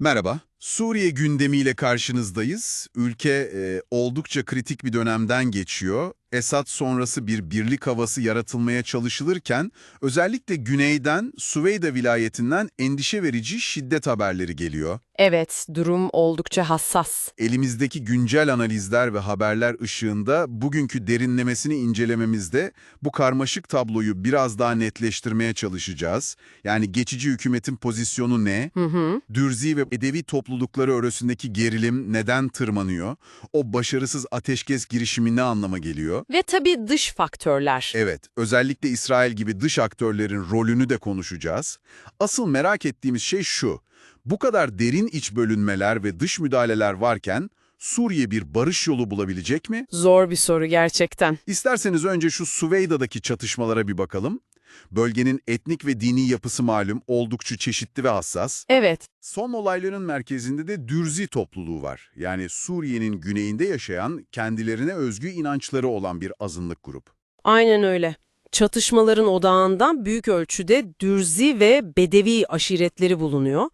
Merhaba. Suriye gündemiyle karşınızdayız. Ülke e, oldukça kritik bir dönemden geçiyor. Esad sonrası bir birlik havası yaratılmaya çalışılırken özellikle güneyden Süveyda vilayetinden endişe verici şiddet haberleri geliyor. Evet, durum oldukça hassas. Elimizdeki güncel analizler ve haberler ışığında bugünkü derinlemesini incelememizde bu karmaşık tabloyu biraz daha netleştirmeye çalışacağız. Yani geçici hükümetin pozisyonu ne? Hı hı. Dürzi ve Edevi toplulukları arasındaki gerilim neden tırmanıyor? O başarısız ateşkes girişimi ne anlama geliyor? Ve tabii dış faktörler. Evet, özellikle İsrail gibi dış aktörlerin rolünü de konuşacağız. Asıl merak ettiğimiz şey şu, bu kadar derin iç bölünmeler ve dış müdahaleler varken Suriye bir barış yolu bulabilecek mi? Zor bir soru gerçekten. İsterseniz önce şu Süveyda'daki çatışmalara bir bakalım. Bölgenin etnik ve dini yapısı malum oldukça çeşitli ve hassas. Evet, Son olayların merkezinde de Dürzi topluluğu var. Yani Suriye'nin güneyinde yaşayan, kendilerine özgü inançları olan bir azınlık grup. aynen öyle. Çatışmaların odağından büyük ölçüde Dürzi ve Bedevi aşiretleri bulunuyor.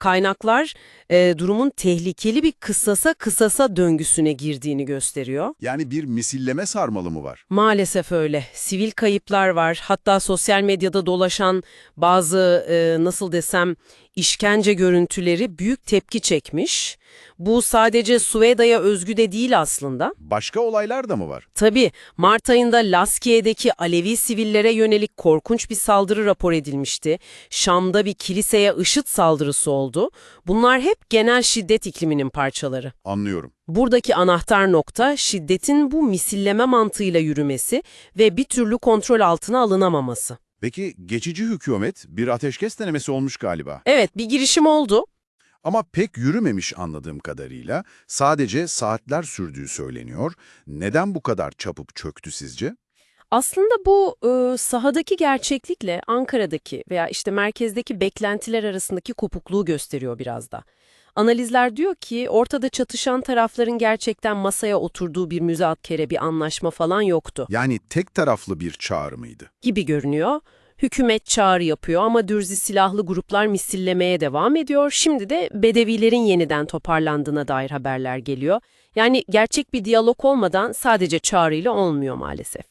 Kaynaklar e, durumun tehlikeli bir kısasa kısasa döngüsüne girdiğini gösteriyor. Yani bir misilleme sarmalı mı var? Maalesef öyle. Sivil kayıplar var. Hatta sosyal medyada dolaşan bazı e, nasıl desem işkence görüntüleri büyük tepki çekmiş. Bu sadece Suveda'ya özgü de değil aslında. Başka olaylar da mı var? Tabii Mart ayında Laskiye'deki Alevi sivillere yönelik korkunç bir saldırı rapor edilmişti. Şam'da bir kiliseye IŞİD saldırısı oldu. Bunlar hep genel şiddet ikliminin parçaları. Anlıyorum. Buradaki anahtar nokta şiddetin bu misilleme mantığıyla yürümesi ve bir türlü kontrol altına alınamaması. Peki geçici hükümet bir ateşkes denemesi olmuş galiba. Evet bir girişim oldu. Ama pek yürümemiş anladığım kadarıyla. Sadece saatler sürdüğü söyleniyor. Neden bu kadar çabuk çöktü sizce? Aslında bu e, sahadaki gerçeklikle Ankara'daki veya işte merkezdeki beklentiler arasındaki kopukluğu gösteriyor biraz da. Analizler diyor ki ortada çatışan tarafların gerçekten masaya oturduğu bir müzakere, bir anlaşma falan yoktu Yani tek taraflı bir çağrı mıydı? gibi görünüyor. Hükümet çağrı yapıyor ama Dürzi silahlı gruplar misillemeye devam ediyor. Şimdi de Bedevilerin yeniden toparlandığına dair haberler geliyor. Yani gerçek bir diyalog olmadan sadece çağrıyla olmuyor maalesef.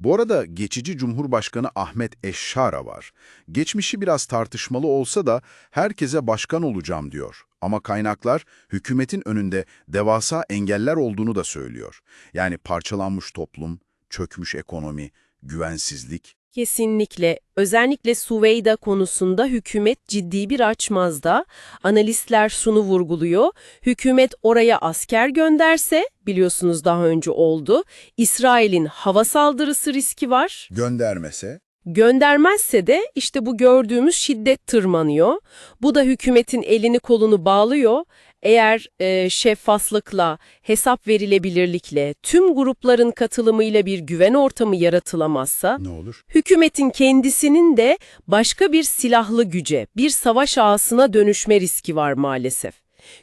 Bu arada geçici Cumhurbaşkanı Ahmet Eşşara var. Geçmişi biraz tartışmalı olsa da herkese başkan olacağım diyor. Ama kaynaklar hükümetin önünde devasa engeller olduğunu da söylüyor. Yani parçalanmış toplum, çökmüş ekonomi, güvensizlik. Kesinlikle. Özellikle Suveyda konusunda hükümet ciddi bir açmazda. Analistler şunu vurguluyor. Hükümet oraya asker gönderse, biliyorsunuz daha önce oldu, İsrail'in hava saldırısı riski var. Göndermese? Göndermezse de işte bu gördüğümüz şiddet tırmanıyor. Bu da hükümetin elini kolunu bağlıyor. Eğer e, şeffaflıkla, hesap verilebilirlikle, tüm grupların katılımıyla bir güven ortamı yaratılamazsa, Ne olur? hükümetin kendisinin de başka bir silahlı güce, bir savaş ağasına dönüşme riski var maalesef.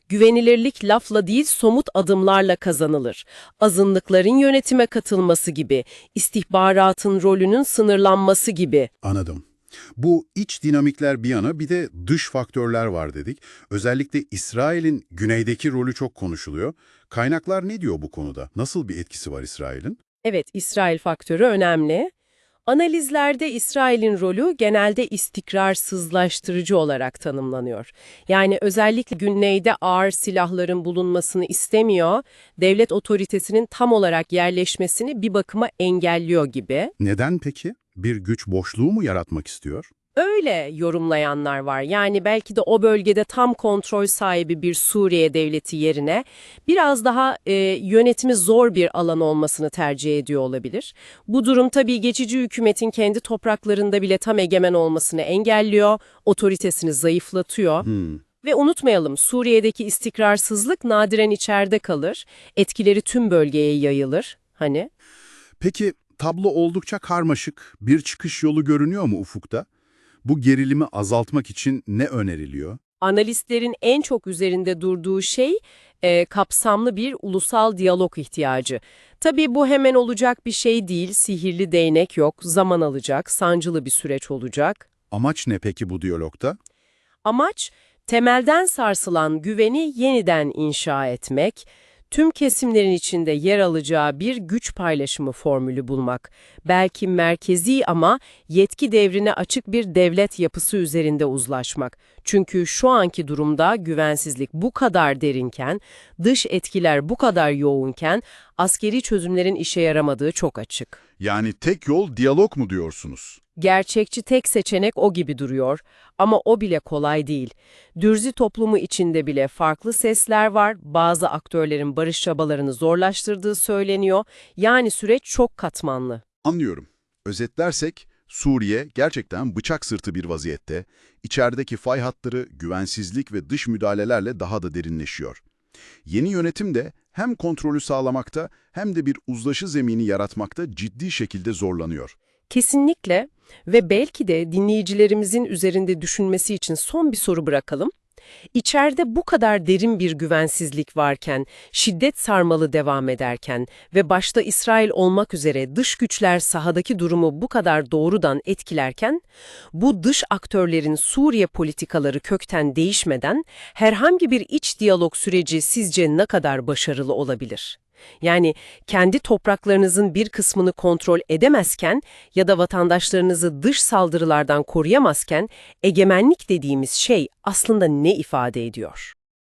Güvenilirlik lafla değil somut adımlarla kazanılır. Azınlıkların yönetime katılması gibi, istihbaratın rolünün sınırlanması gibi. Anladım. Bu iç dinamikler bir yana bir de dış faktörler var dedik. Özellikle İsrail'in güneydeki rolü çok konuşuluyor. Kaynaklar ne diyor bu konuda? Nasıl bir etkisi var İsrail'in? Evet, İsrail faktörü önemli. Analizlerde İsrail'in rolü genelde istikrarsızlaştırıcı olarak tanımlanıyor. Yani özellikle güneyde ağır silahların bulunmasını istemiyor, devlet otoritesinin tam olarak yerleşmesini bir bakıma engelliyor gibi. Neden peki? Bir güç boşluğu mu yaratmak istiyor? Öyle yorumlayanlar var. Yani belki de o bölgede tam kontrol sahibi bir Suriye devleti yerine biraz daha e, yönetimi zor bir alan olmasını tercih ediyor olabilir. Bu durum tabii geçici hükümetin kendi topraklarında bile tam egemen olmasını engelliyor, otoritesini zayıflatıyor. Hmm. Ve unutmayalım Suriye'deki istikrarsızlık nadiren içeride kalır, etkileri tüm bölgeye yayılır. Hani? Peki tablo oldukça karmaşık. Bir çıkış yolu görünüyor mu ufukta? Bu gerilimi azaltmak için ne öneriliyor? Analistlerin en çok üzerinde durduğu şey e, kapsamlı bir ulusal diyalog ihtiyacı. Tabii bu hemen olacak bir şey değil, sihirli değnek yok, zaman alacak, sancılı bir süreç olacak. Amaç ne peki bu diyalogta? Amaç Temelden sarsılan güveni yeniden inşa etmek, tüm kesimlerin içinde yer alacağı bir güç paylaşımı formülü bulmak, belki merkezi ama yetki devrine açık bir devlet yapısı üzerinde uzlaşmak. Çünkü şu anki durumda güvensizlik bu kadar derinken, dış etkiler bu kadar yoğunken askeri çözümlerin işe yaramadığı çok açık. Yani tek yol diyalog mu diyorsunuz? Gerçekçi tek seçenek o gibi duruyor ama o bile kolay değil. Dürzi toplumu içinde bile farklı sesler var, bazı aktörlerin barış çabalarını zorlaştırdığı söyleniyor, yani süreç çok katmanlı. Anlıyorum. Özetlersek, Suriye gerçekten bıçak sırtı bir vaziyette, içerideki fay hatları, güvensizlik ve dış müdahalelerle daha da derinleşiyor. Yeni yönetim de hem kontrolü sağlamakta hem de bir uzlaşı zemini yaratmakta ciddi şekilde zorlanıyor. Kesinlikle ve belki de dinleyicilerimizin üzerinde düşünmesi için son bir soru bırakalım. İçeride bu kadar derin bir güvensizlik varken, şiddet sarmalı devam ederken ve başta İsrail olmak üzere dış güçler sahadaki durumu bu kadar doğrudan etkilerken, bu dış aktörlerin Suriye politikaları kökten değişmeden herhangi bir iç diyalog süreci sizce ne kadar başarılı olabilir? Yani kendi topraklarınızın bir kısmını kontrol edemezken ya da vatandaşlarınızı dış saldırılardan koruyamazken egemenlik dediğimiz şey aslında ne ifade ediyor?